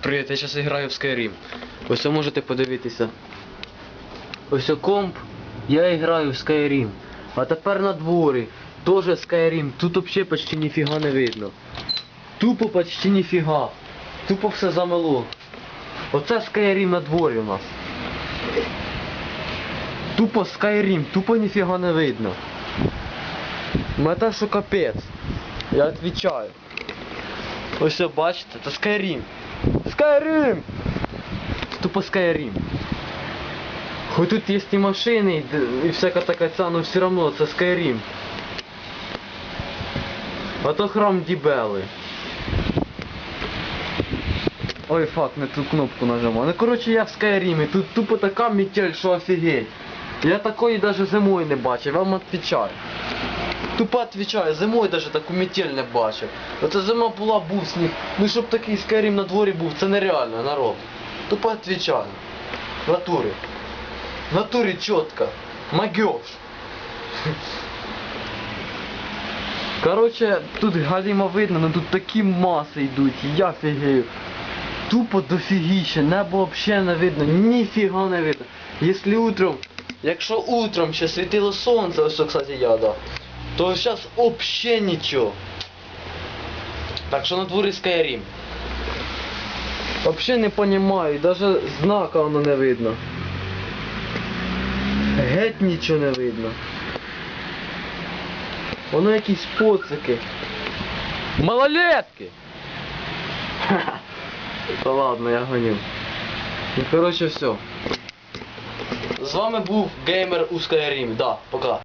Привіт, я зараз граю в Skyrim. Ось ви можете подивитися. Ось комп, я граю в Skyrim. А тепер на дворі. Тоже Skyrim. Тут взагалі почти ніфіга не видно. Тупо почти ніфіга. Тупо все замело. Оце Skyrim на дворі у нас. Тупо Skyrim, тупо ніфіга не видно. Мета що капець. Я відвічаю. Ось бачите, це Skyrim. Skyrim! Тупо Skyrim. Хоч тут є і машини, і д- і всяка така ця, але все одно це Skyrim. А то храм Дібели. Ой, фак, не ту кнопку нажимав. Ну коротше я в Skyrim, тут тупо така метель, що офігеть. Я такої даже зимою не бачив, вам відповідаю. Тупо відповідаю, зимою даже таку метель не бачив. Оце зима була, був сніг. Ну щоб такий Skyrim на дворі був, це нереально, народ. Тупо відповідаю. В натурі. В натурі чітко. Магьош. Короче, тут галімо видно, но тут такі маси йдуть, я фігею. Тупо дофігіще, небо взагалі не видно, ніфіга не видно. Якщо утром, якщо утром ще світило сонце, ось, кстати, я, да, то зараз взагалі нічого. Так що на дворі Skyrim. Вообще не понимаю, даже знака воно не видно. Геть нічого не видно. Воно якісь поцики. Малолетки! Та ладно, я гоню. Ну короче все. З вами був геймер у Skyrim. Да, пока.